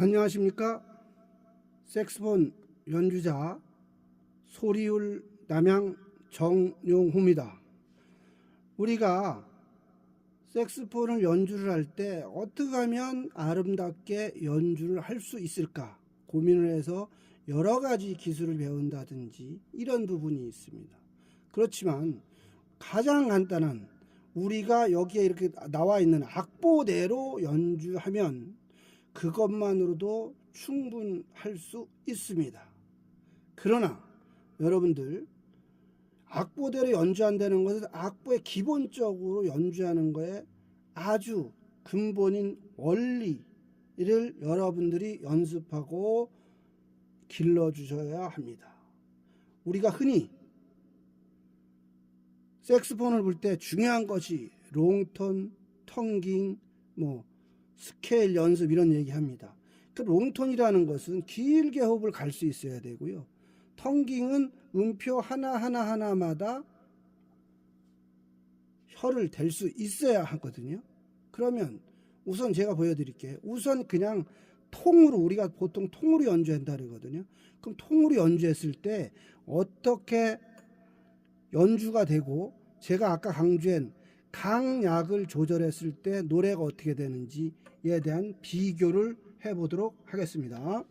안녕하십니까? 색스폰 연주자 소리울 남양 정용호입니다. 우리가 색스폰을 연주를 할 때 어떻게 하면 아름답게 연주를 할 수 있을까 고민을 해서 여러 가지 기술을 배운다든지 이런 부분이 있습니다. 그렇지만 가장 간단한 우리가 여기에 이렇게 나와 있는 악보대로 연주하면 그것만으로도 충분할 수 있습니다. 그러나 여러분들 악보대로 연주한다는 것은 악보에 기본적으로 연주하는 거에 아주 근본인 원리를 여러분들이 연습하고 길러주셔야 합니다. 우리가 흔히 색스폰을 불때 중요한 것이 롱톤, 텅깅, 뭐 스케일 연습 이런 얘기합니다. 그 롱톤이라는 것은 길게 호흡을 갈 수 있어야 되고요. 텅깅은 음표 하나 하나 하나마다 혀를 댈 수 있어야 하거든요. 그러면 우선 제가 보여드릴게요. 우선 그냥 통으로 우리가 보통 통으로 연주한다 그러거든요. 그럼 통으로 연주했을 때 어떻게 연주가 되고 제가 아까 강조한 강약을 조절했을 때 노래가 어떻게 되는지에 대한 비교를 해보도록 하겠습니다.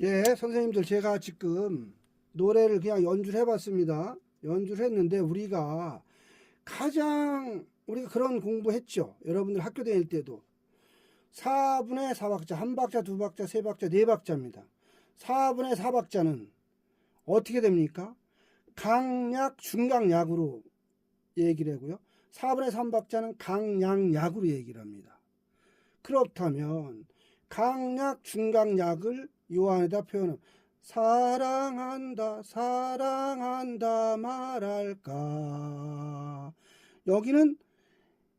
예, 선생님들 제가 지금 노래를 그냥 연주를 해봤습니다. 연주를 했는데 우리가 가장 우리가 그런 공부했죠. 여러분들 학교 다닐 때도 4분의 4박자, 한 박자, 두 박자, 세 박자, 네 박자입니다. 4분의 4박자는 어떻게 됩니까? 강약, 중강약으로 얘기를 하고요. 4분의 3박자는 강양약으로 얘기를 합니다. 그렇다면 강약, 중강약을 요 안에다 표현하면 사랑한다, 사랑한다 말할까. 여기는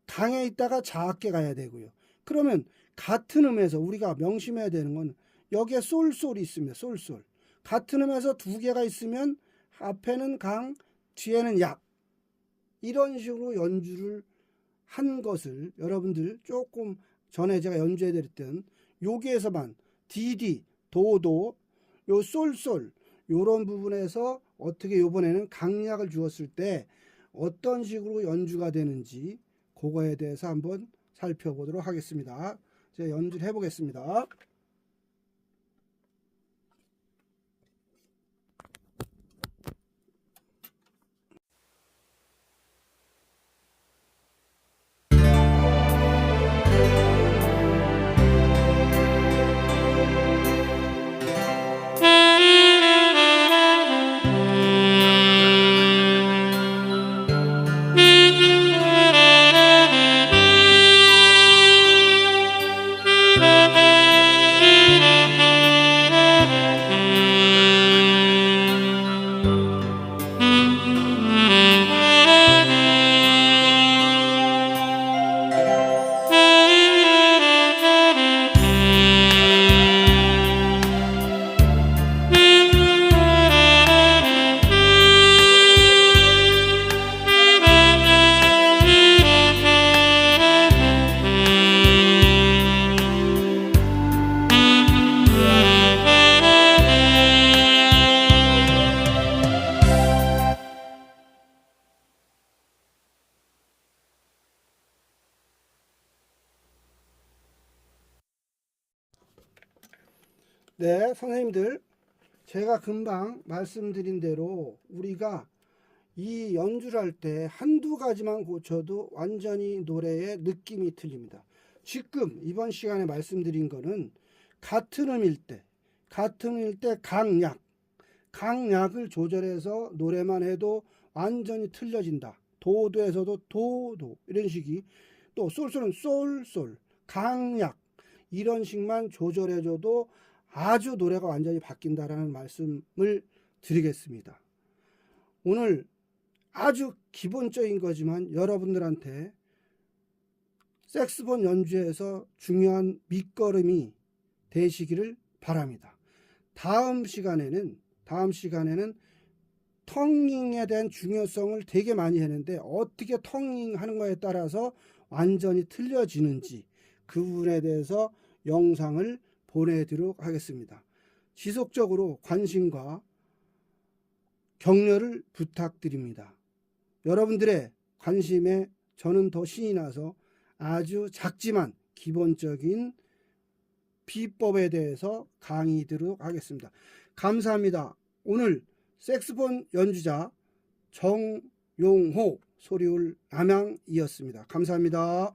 강에 있다가 작게 가야 되고요. 그러면 같은 음에서 우리가 명심해야 되는 건 여기에 솔솔이 있습니다. 솔솔. 같은 음에서 두 개가 있으면 앞에는 강, 뒤에는 약. 이런 식으로 연주를 한 것을 여러분들 조금 전에 제가 연주해 드렸던 여기에서만 디디, 도도, 요 솔솔 요런 부분에서 어떻게 요번에는 강약을 주었을 때 어떤 식으로 연주가 되는지 그거에 대해서 한번 살펴보도록 하겠습니다. 제가 연주를 해보겠습니다. 네, 선생님들. 제가 금방 말씀드린 대로 우리가 이 연주를 할 때 한두 가지만 고쳐도 완전히 노래의 느낌이 틀립니다. 지금 이번 시간에 말씀드린 거는 같은 음일 때, 같은 음일 때 강약, 강약을 조절해서 노래만 해도 완전히 틀려진다. 도도에서도 도도 이런 식이 또 솔솔은 솔솔, 강약 이런 식만 조절해줘도 아주 노래가 완전히 바뀐다라는 말씀을 드리겠습니다. 오늘 아주 기본적인 거지만 여러분들한테 색스폰 연주에서 중요한 밑거름이 되시기를 바랍니다. 다음 시간에는 다음 시간에는 텅잉에 대한 중요성을 되게 많이 했는데 어떻게 텅잉 하는 거에 따라서 완전히 틀려지는지 그 부분에 대해서 영상을 보내드리도록 하겠습니다. 지속적으로 관심과 격려를 부탁드립니다. 여러분들의 관심에 저는 더 신이 나서 아주 작지만 기본적인 비법에 대해서 강의 드리도록 하겠습니다. 감사합니다. 오늘 색스폰 연주자 정용호 소리울 남양이었습니다. 감사합니다.